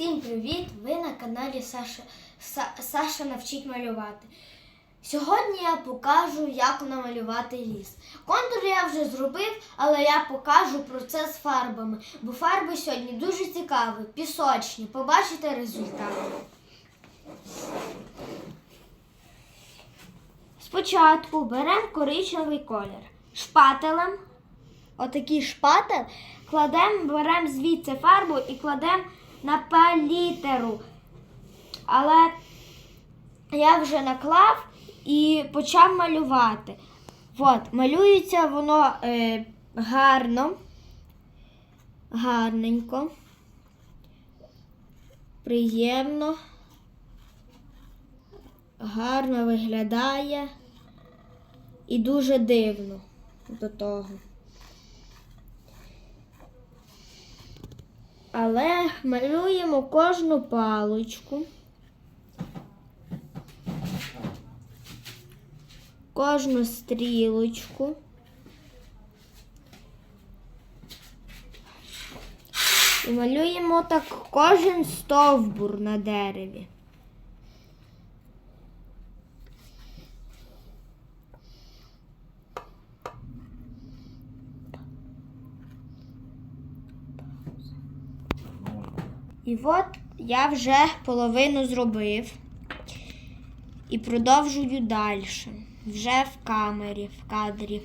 Всім привіт! Ви на каналі Саша, Са- Саша навчить малювати. Сьогодні я покажу, як намалювати ліс. Контур я вже зробив, але я покажу процес фарбами, бо фарби сьогодні дуже цікаві, пісочні. Побачите результат. Спочатку беремо коричневий колір. Шпателем, отакий шпатель, кладемо, беремо звідси фарбу і кладемо на палітеру. Але я вже наклав і почав малювати. От, малюється воно е, гарно, гарненько, приємно, гарно виглядає і дуже дивно до того. Але малюємо кожну паличку. Кожну стрілочку. І малюємо так кожен стовбур на дереві. І от я вже половину зробив і продовжую далі. Вже в камері, в кадрі.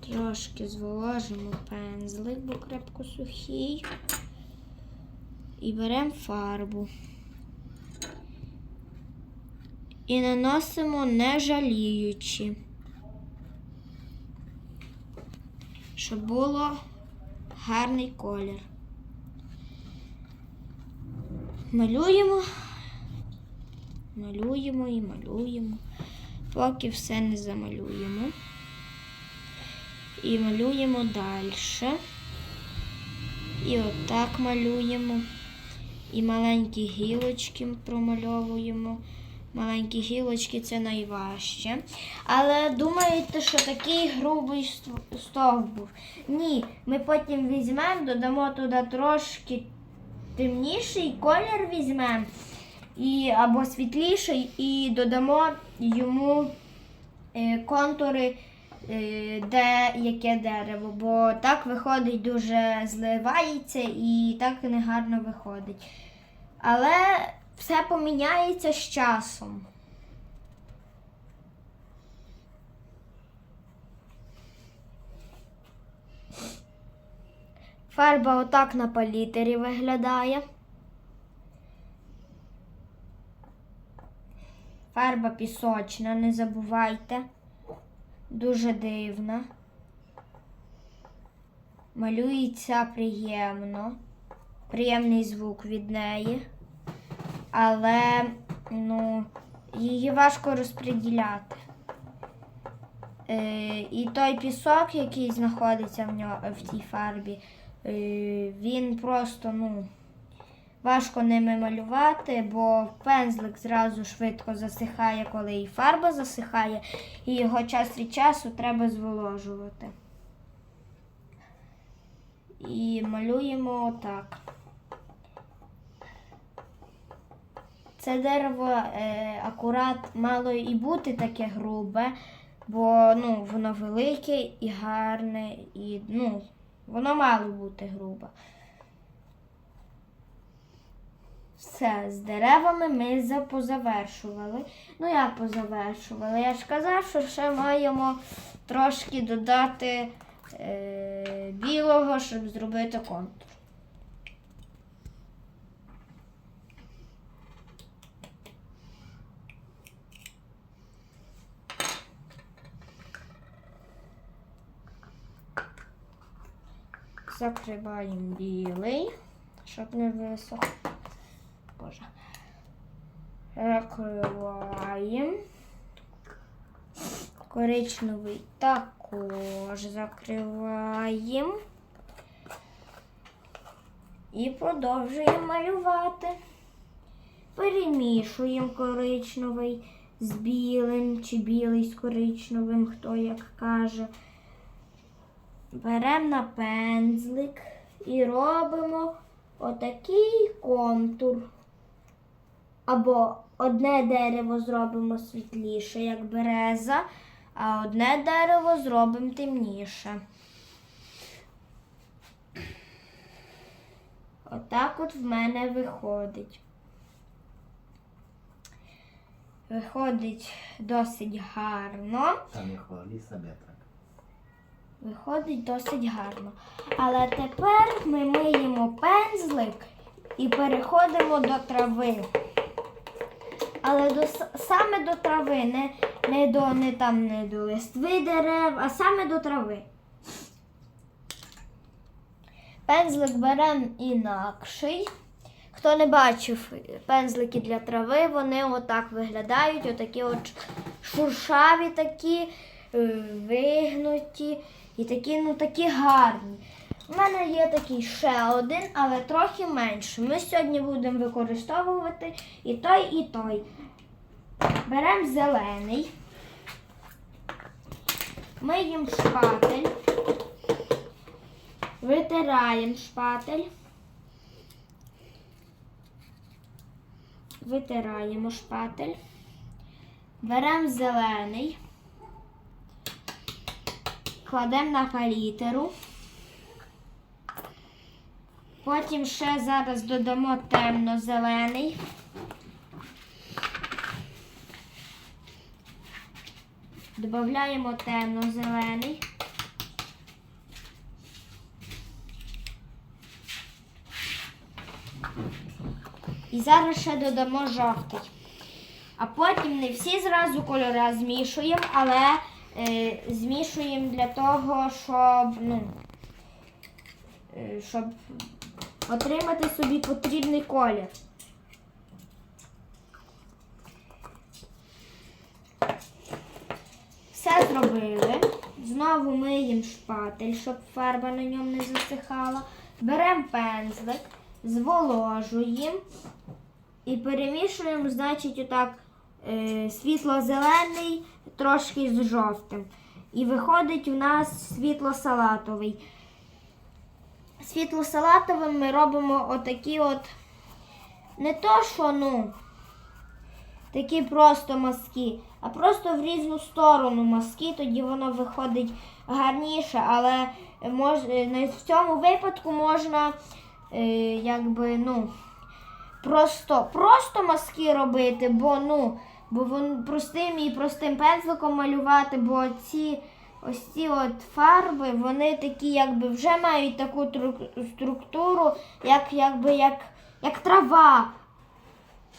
Трошки зволожимо пензлик, бо крепко сухий. І беремо фарбу. І наносимо не жаліючи. Щоб було гарний колір. Малюємо, малюємо і малюємо, поки все не замалюємо. І малюємо далі. І отак малюємо. І маленькі гілочки промальовуємо. Маленькі гілочки це найважче. Але думаєте, що такий грубий стовбур? Ні, ми потім візьмемо, додамо туди трошки темніший колір візьмемо або світліший, і додамо йому е, контури, е, де яке дерево, бо так виходить дуже зливається і так негарно виходить. Але все поміняється з часом. Фарба отак на палітері виглядає. Фарба пісочна, не забувайте. Дуже дивна. Малюється приємно. Приємний звук від неї. Але ну, її важко розподіляти. Е, і той пісок, який знаходиться в, нього, в цій фарбі, е, він просто ну, важко ними малювати, бо пензлик зразу швидко засихає, коли і фарба засихає, і його час від часу треба зволожувати. І малюємо отак. Це дерево е, акурат мало і бути таке грубе, бо ну, воно велике і гарне, і ну, воно мало бути грубе. Все, з деревами ми за- позавершували. Ну, як позавершували? Я ж казав, що ще маємо трошки додати е, білого, щоб зробити контур. Закриваємо білий, щоб не висох. Боже. Закриваємо. Коричневий також закриваємо. І продовжуємо малювати. Перемішуємо коричневий з білим чи білий з коричневим, хто як каже. Беремо на пензлик і робимо отакий контур. Або одне дерево зробимо світліше, як береза, а одне дерево зробимо темніше. Отак от в мене виходить. Виходить досить гарно. Та не хвалі себе. Виходить досить гарно. Але тепер ми миємо пензлик і переходимо до трави. Але до, саме до трави, не, не, до, не, там, не до листви дерев, а саме до трави. Пензлик беремо інакший. Хто не бачив пензлики для трави, вони отак виглядають, отакі от шуршаві такі, е, вигнуті і такі, ну такі гарні. У мене є такий ще один, але трохи менший. Ми сьогодні будемо використовувати і той, і той. Беремо зелений, миємо шпатель, витираємо шпатель. Витираємо шпатель. Беремо зелений. Кладемо на палітеру. Потім ще зараз додамо темно-зелений. Додаємо темно-зелений. І зараз ще додамо жовтий. А потім не всі зразу кольори змішуємо, але змішуємо для того, щоб, ну, е, щоб отримати собі потрібний колір. Все зробили. Знову миємо шпатель, щоб фарба на ньому не засихала. Беремо пензлик, зволожуємо і перемішуємо, значить, отак е, світло-зелений трошки з жовтим. І виходить у нас світло-салатовий. Світло-салатовим ми робимо отакі от, не то, що ну, такі просто мазки, а просто в різну сторону мазки, тоді воно виходить гарніше, але в цьому випадку можна е, якби, ну, просто, просто мазки робити, бо ну, бо вон простим і простим пензликом малювати, бо ці ось ці от фарби, вони такі, якби вже мають таку структуру, як, якби, як, як трава.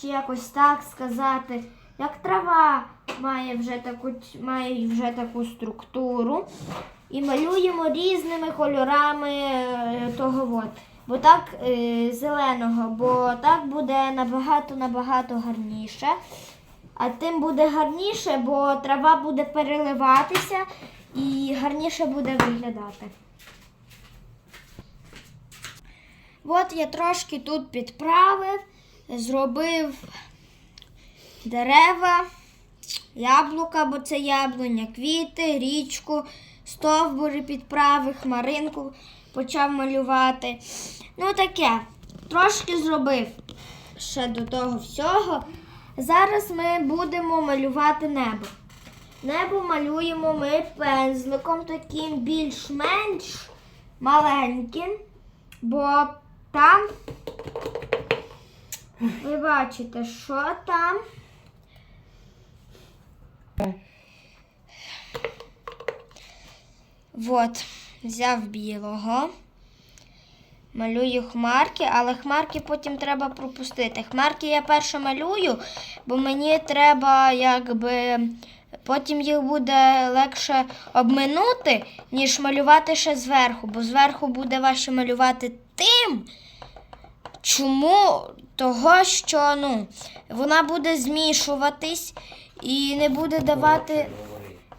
Чи якось так сказати, як трава має вже таку, має вже таку структуру. І малюємо різними кольорами е, того от. Бо так е, зеленого, бо так буде набагато-набагато гарніше. А тим буде гарніше, бо трава буде переливатися і гарніше буде виглядати. От я трошки тут підправив, зробив дерева, яблука, бо це яблуня, квіти, річку, стовбури підправив, хмаринку почав малювати. Ну таке, трошки зробив ще до того всього. Зараз ми будемо малювати небо. Небо малюємо ми пензликом таким більш-менш маленьким, бо там ви бачите, що там. От, взяв білого. Малюю хмарки, але хмарки потім треба пропустити. Хмарки я перше малюю, бо мені треба якби потім їх буде легше обминути, ніж малювати ще зверху, бо зверху буде важче малювати тим. Чому? Того, що ну, вона буде змішуватись і не буде давати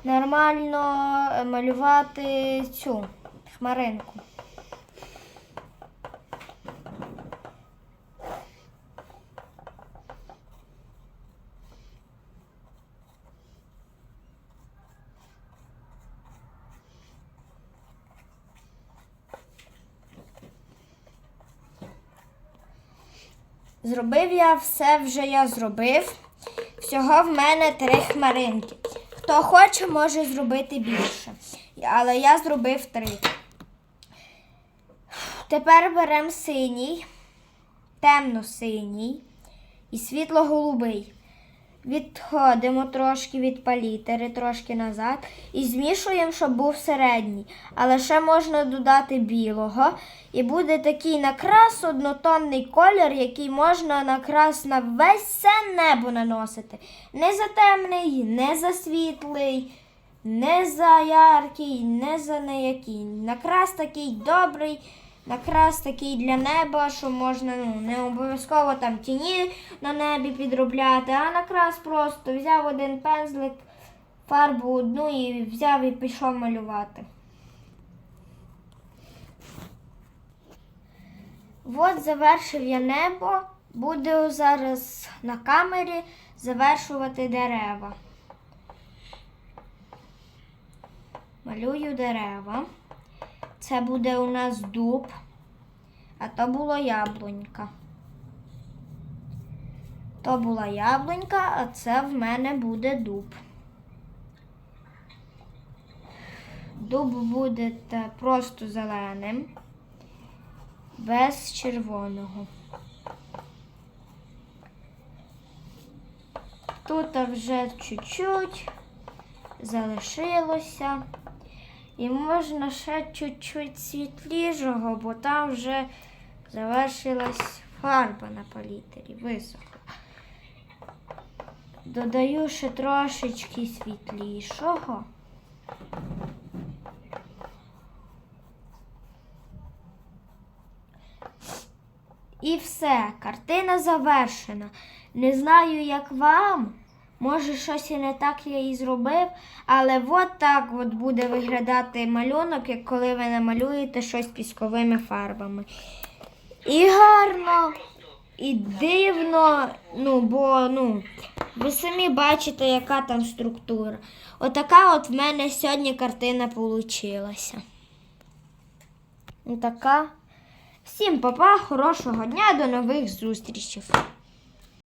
нормально е, малювати цю хмаринку. Зробив я все вже я зробив. Всього в мене три хмаринки. Хто хоче, може зробити більше. Але я зробив три. Тепер беремо синій, темно-синій і світло-голубий. Відходимо трошки від палітери, трошки назад і змішуємо, щоб був середній. Але ще можна додати білого. І буде такий накрас, однотонний колір, який можна накрас на весь все небо наносити. Не за темний, не за світлий, не за яркий, не за неякий. Накрас такий добрий. Накрас такий для неба, що можна ну, не обов'язково там тіні на небі підробляти, а накрас просто взяв один пензлик, фарбу одну і взяв і пішов малювати. От завершив я небо. Буду зараз на камері завершувати дерева. Малюю дерева. Це буде у нас дуб, а то було яблунька. То була яблунька, а це в мене буде дуб. Дуб буде просто зеленим, без червоного. Тут вже чуть-чуть залишилося. І можна ще чуть-чуть світлішого, бо там вже завершилась фарба на палітері, висохла. Додаю ще трошечки світлішого. І все, картина завершена. Не знаю, як вам. Може, щось і не так я і зробив, але от так от буде виглядати малюнок, як коли ви намалюєте щось пісковими фарбами. І гарно, і дивно, ну, бо ну, ви самі бачите, яка там структура. Отака от в мене сьогодні картина получилася. Така. Всім папа, хорошого дня, до нових зустрічей.